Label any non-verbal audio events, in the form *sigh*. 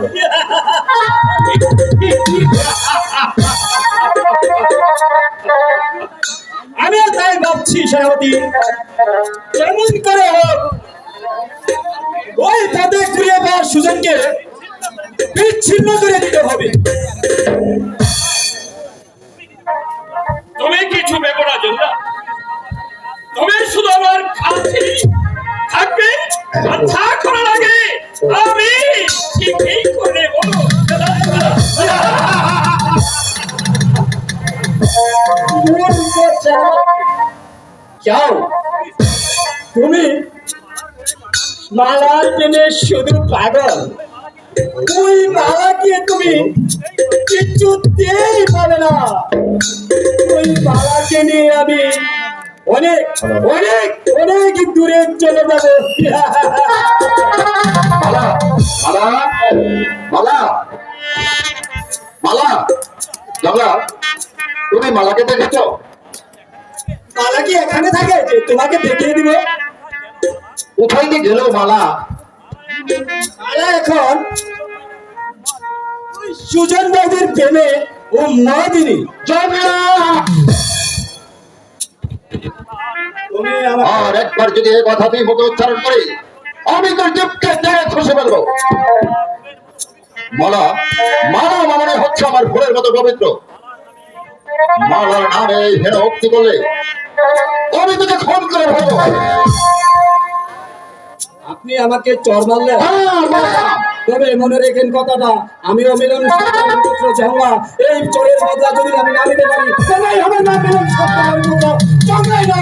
হবে আমিও তাই ভাবছি, সেনাপতি। কেমন করে হোক। ওই তাদের ঘুরে পাওয়ার সুজনকে বিচ্ছিন্ন করে দিতে হবে। যাও। তুমি মালার টেনে শুধু পাগল। ওই মালাকে তুমি কিছুতেই পাবে না। ওই মালাকে নিয়ে আমি অনেক অনেক অনেক দূরে চলে যাব। *laughs* মালা মালা মালা তুমি মালাকে দেখেছ? মালা কি এখানে থাকে? তোমাকে দেখিয়ে দিব? কোথায় কি গেল মালা? মালা এখন সুজন বাবুর প্রেমে ও মদিনী জমলা তুমি আর একবার যদি এই কথা তুই মুখে উচ্চারণ করি আমি তোর ফেলব মালা মালা মানে হচ্ছে আমার মতো পবিত্র। মালার নামে হেন ভক্তি করলে আমি তোকে খুন করে ফেলব আপনি আমাকে চর মারলে হ্যাঁ, তবে মনে রেখেন কথাটা আমি অমিলন সরকারের পুত্র এই চোরের বদলা যদি আমি না নিতে পারি তবেই আমার নাম মিলন না জঙ্গাই না।